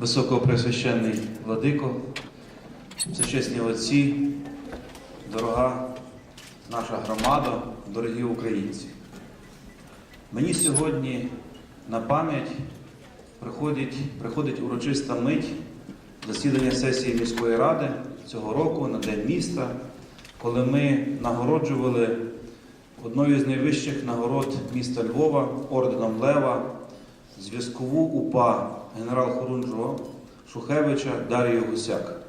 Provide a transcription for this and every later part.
Високопресвященний владико, всечесні отці, дорога наша громада, дорогі українці. Мені сьогодні на пам'ять приходить, приходить урочиста мить засідання сесії міської ради цього року на День міста, коли ми нагороджували одною з найвищих нагород міста Львова орденом Лева зв'язкову УПА генерал-хорунжого Шухевича Дарію Гусяк.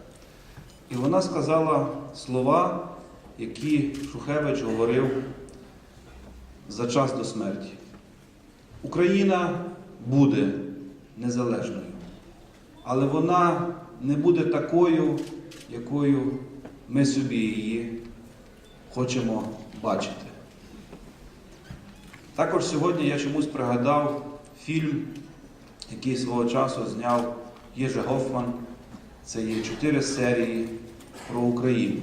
І вона сказала слова, які Шухевич говорив за час до смерті. Україна буде незалежною, але вона не буде такою, якою ми собі її хочемо бачити. Також сьогодні я чомусь пригадав фільм, який свого часу зняв Єжи Гофман. Це є чотири серії про Україну.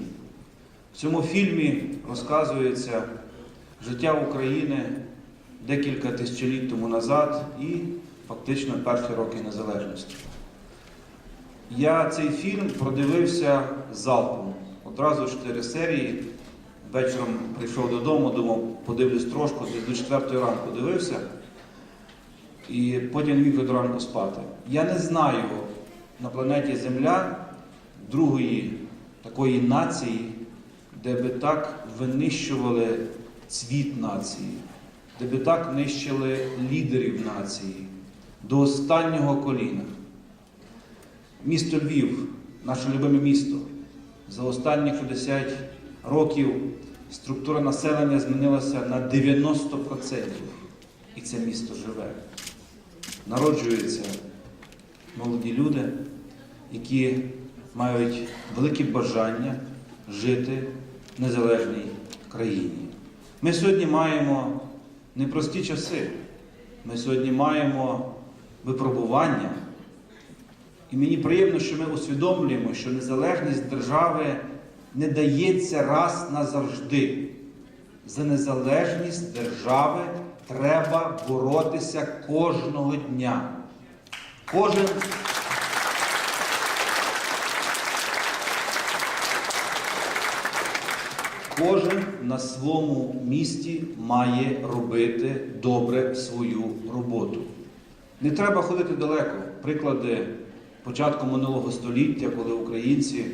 В цьому фільмі розказується життя України декілька тисячоліть тому назад і фактично перші роки незалежності. Я цей фільм продивився залпом. Одразу чотири серії. Вечором прийшов додому, думав, подивлюсь трошку, до четвертої ранку дивився, і потім міг ранку спати. Я не знаю на планеті Земля другої такої нації, де би так винищували цвіт нації, де би так нищили лідерів нації до останнього коліна. Місто Львів, наше любиме місто, за останні 60 років структура населення змінилася на 90%. І це місто живе. Народжуються молоді люди, які мають велике бажання жити в незалежній країні. Ми сьогодні маємо непрості часи. Ми сьогодні маємо випробування. І мені приємно, що ми усвідомлюємо, що незалежність держави не дається раз назавжди. За незалежність держави треба боротися кожного дня. Кожен Кожен на своєму місці має робити добре свою роботу. Не треба ходити далеко. Приклади початку минулого століття, коли українці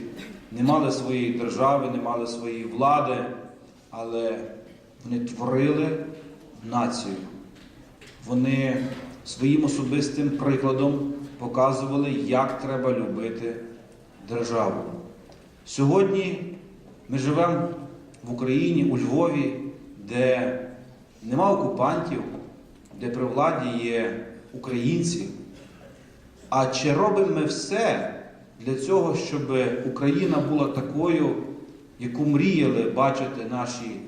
не мали своєї держави, не мали своєї влади, але вони творили націю. Вони своїм особистим прикладом показували, як треба любити державу. Сьогодні ми живемо в Україні, у Львові, де нема окупантів, де при владі є українці. А чи робимо ми все для цього, щоб Україна була такою, яку мріяли бачити наші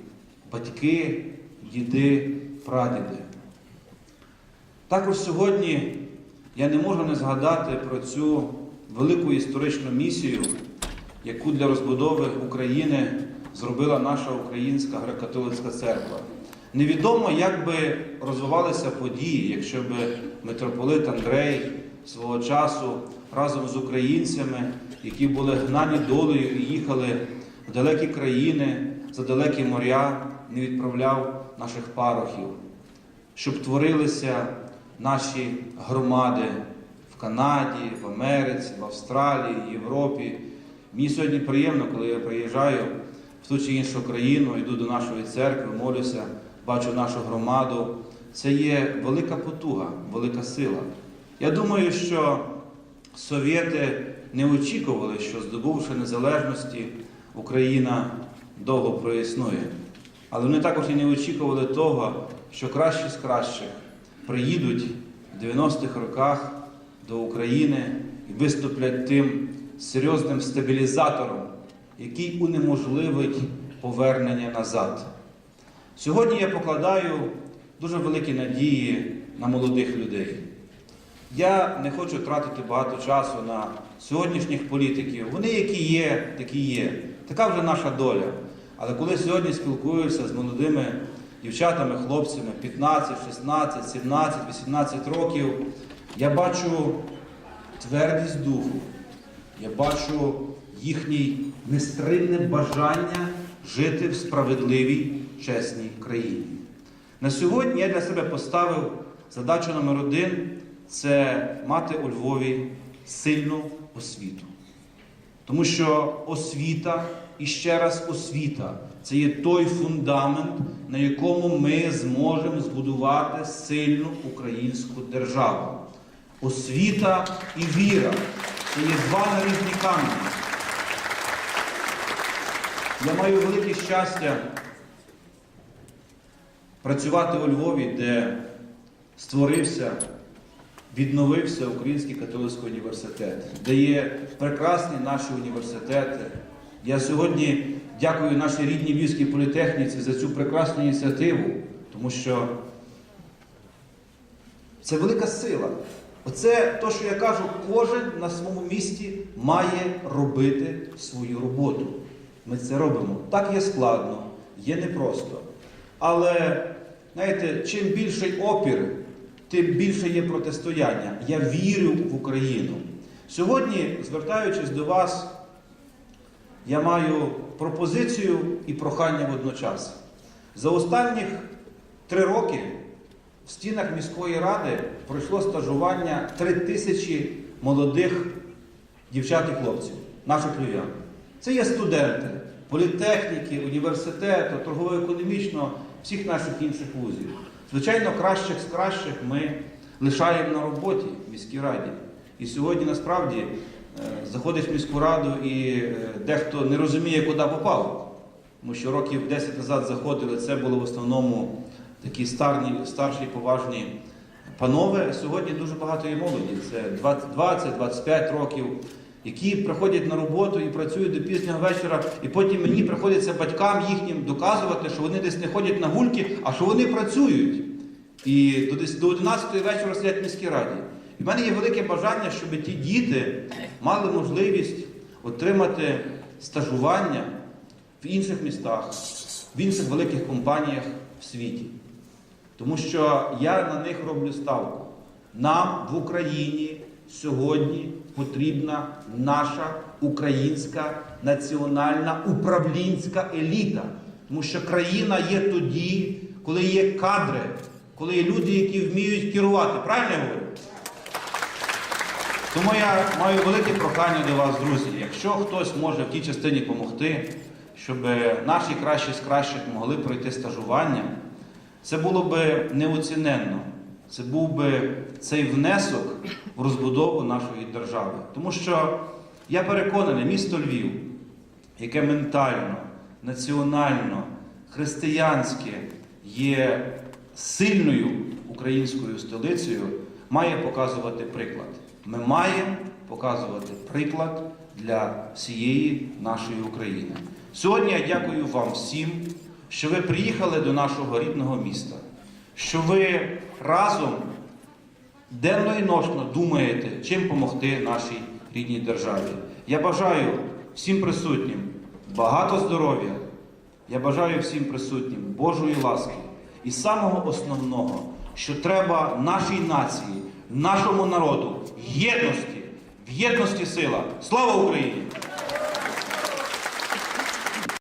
батьки, діди, прадіди? Також сьогодні я не можу не згадати про цю велику історичну місію, яку для розбудови України зробила наша Українська греко-католицька церква. Невідомо, як би розвивалися події, якщо б митрополит Андрей свого часу разом з українцями, які були гнані долею і їхали в далекі країни, за далекі моря, не відправляв наших парохів, щоб творилися наші громади в Канаді, в Америці, в Австралії, Європі. Мені сьогодні приємно, коли я приїжджаю в ту чи іншу країну, йду до нашої церкви, молюся, бачу нашу громаду. Це є велика потуга, велика сила. Я думаю, що совєти не очікували, що здобувши незалежності, Україна довго проіснує. Але вони також і не очікували того, що кращі з кращих приїдуть в 90-х роках до України і виступлять тим серйозним стабілізатором, який унеможливить повернення назад. Сьогодні я покладаю дуже великі надії на молодих людей. Я не хочу тратити багато часу на сьогоднішніх політиків. Вони які є, такі є. Така вже наша доля. Але коли сьогодні спілкуюся з молодими дівчатами, хлопцями 15, 16, 17, 18 років, я бачу твердість духу. Я бачу їхнє нестримне бажання жити в справедливій, чесній країні. На сьогодні я для себе поставив задачу номер один це мати у Львові сильну освіту. Тому що освіта і ще раз освіта це є той фундамент, на якому ми зможемо збудувати сильну українську державу. Освіта і віра це є два нарізні камені. Я маю велике щастя працювати у Львові, де створився, відновився Український католицький університет, де є прекрасні наші університети. Я сьогодні дякую нашій рідній Львівській політехніці за цю прекрасну ініціативу, тому що це велика сила. Оце те, що я кажу, кожен на своєму місці має робити свою роботу. Ми це робимо. Так є складно, є непросто. Але, знаєте, чим більший опір, тим більше є протистояння. Я вірю в Україну. Сьогодні, звертаючись до вас, я маю пропозицію і прохання водночас. За останніх три роки в стінах міської ради пройшло стажування три тисячі молодих дівчат і хлопців, наших львів'ян. Це є студенти політехніки, університету, торгово-економічного, всіх наших інших вузів. Звичайно, кращих з кращих ми лишаємо на роботі в міській раді. І сьогодні насправді е, заходиш в міську раду і е, дехто не розуміє, куди попав. Тому що років 10 назад заходили, це було в основному такі старні, старші поважні панове. Сьогодні дуже багато є молоді. Це 20-25 років, які приходять на роботу і працюють до пізнього вечора, і потім мені приходиться батькам їхнім доказувати, що вони десь не ходять на гульки, а що вони працюють. І до десь- до 11 вечора сидять в міській раді. І в мене є велике бажання, щоб ті діти мали можливість отримати стажування в інших містах, в інших великих компаніях в світі. Тому що я на них роблю ставку. Нам в Україні сьогодні потрібна наша українська національна управлінська еліта. Тому що країна є тоді, коли є кадри, коли є люди, які вміють керувати. Правильно я говорю? Тому я маю велике прохання до вас, друзі. Якщо хтось може в тій частині допомогти, щоб наші кращі з кращих могли пройти стажування, це було би неоціненно. Це був би цей внесок в розбудову нашої держави. Тому що я переконаний, місто Львів, яке ментально, національно, християнське є сильною українською столицею, має показувати приклад. Ми маємо показувати приклад для всієї нашої України. Сьогодні я дякую вам всім, що ви приїхали до нашого рідного міста, що ви разом денно і ночно думаєте, чим допомогти нашій рідній державі. Я бажаю всім присутнім багато здоров'я. Я бажаю всім присутнім Божої ласки і самого основного, що треба нашій нації, нашому народу, єдності, в єдності сила. Слава Україні!